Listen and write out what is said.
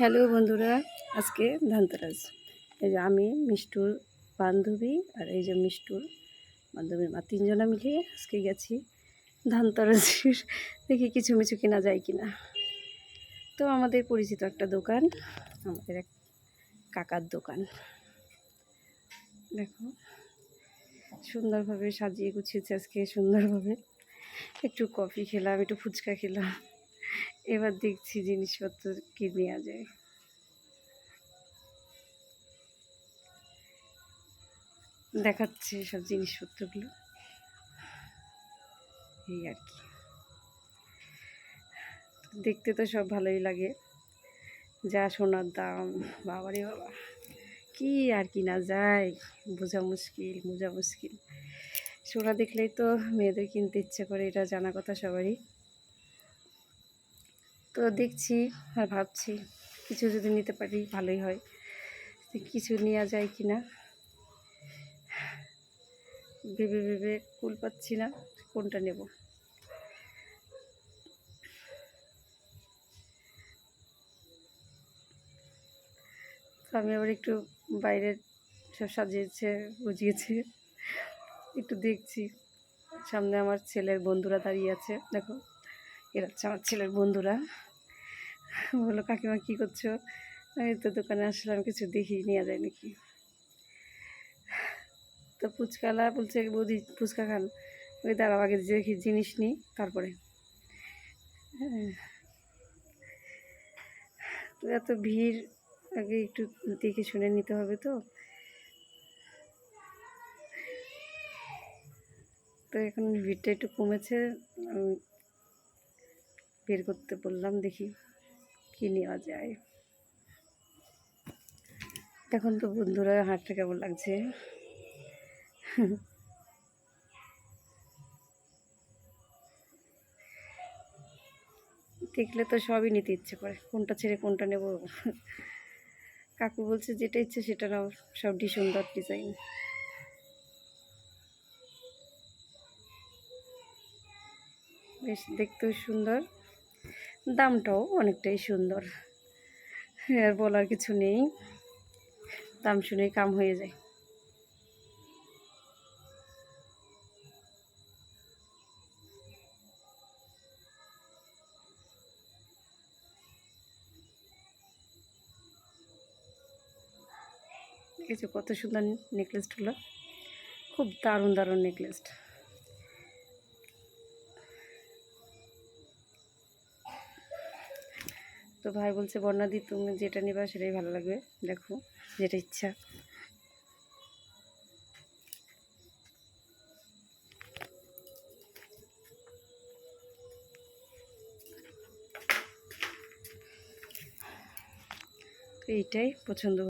Hello বন্ধুরা, আজকে ধানতেরাস। এই যে আমি মিষ্টুর বান্ধবী আর এই যে মিষ্টুর বান্ধবীর মা, তিনজনা মিলে আজকে গেছি ধানতেরাসের। দেখি কিছু মিছু কেনা যায় কিনা। তো আমাদের পরিচিত একটা দোকান, আমাদের এক কাকার দোকান। দেখো, সুন্দরভাবে সাজিয়ে গুছিয়েছে আজকে, সুন্দরভাবে। একটু কফি খেলাম, একটু ফুচকা খেলাম। এবার দেখছি জিনিসপত্র কি নেওয়া যায়। দেখাচ্ছে সব জিনিসপত্রগুলো। এই আর কি। দেখতে তো সব ভালোই লাগে। যা সোনার দাম, বাবারে বাবা। কি আর কি না যায়? বোঝা মুশকিল বোঝা মুশকিল। সোনা দেখলেই তো মেয়েদের কিনতে ইচ্ছে করে, এটা জানা কথা সবারই। তো দেখছি আর ভাবছি কিছু যদি নিতে পারি, ভালোই হয়। কিছু নেওয়া যায় কি না ভেবে ভেবে কুল পাচ্ছি না কোনটা নেব। আমি আবার একটু বাইরের সব সাজিয়েছে বুঝিয়েছে একটু দেখছি। সামনে আমার ছেলের বন্ধুরা দাঁড়িয়ে আছে। দেখো, এরা হচ্ছে আমার ছেলের বন্ধুরা। বলল কাকিমা কী করছ? আমি তো দোকানে আসলাম, কিছু দেখি নেওয়া যায় নাকি? তো ফুচকালা বলছে, বৌদি ফুচকা খান। ওই দাঁড়াও, আগে দেখি জিনিস নিই তারপরে। এত ভিড়, আগে একটু দেখে শুনে নিতে হবে তো। তো এখন ভিড়টা একটু কমেছে বের করতে বললাম, দেখি। কী নেওয়া যায়? এখন তো বন্ধুরা হাঁটতে কেমন লাগছে? দেখলে তো সবই নিতে ইচ্ছে করে, কোনটা ছেড়ে কোনটা নেব? কাকু বলছে যেটা ইচ্ছে সেটা নাও সবটি সুন্দর ডিজাইন। বেশ, দেখতেও সুন্দর। দামটাও অনেকটাই সুন্দর। আর বলার কিছু নেই। দাম শুনেই কাম হয়ে যায়। কত সুন্দর নেকলেসগুলো খুব দারুণ দারুণ নেকলেসটা তো ভাই বলছে বর্ণাদি তুমি যেটা নেবা সেটাই ভালো লাগবে। দেখো, যেটা ইচ্ছা। এইটাই পছন্দ।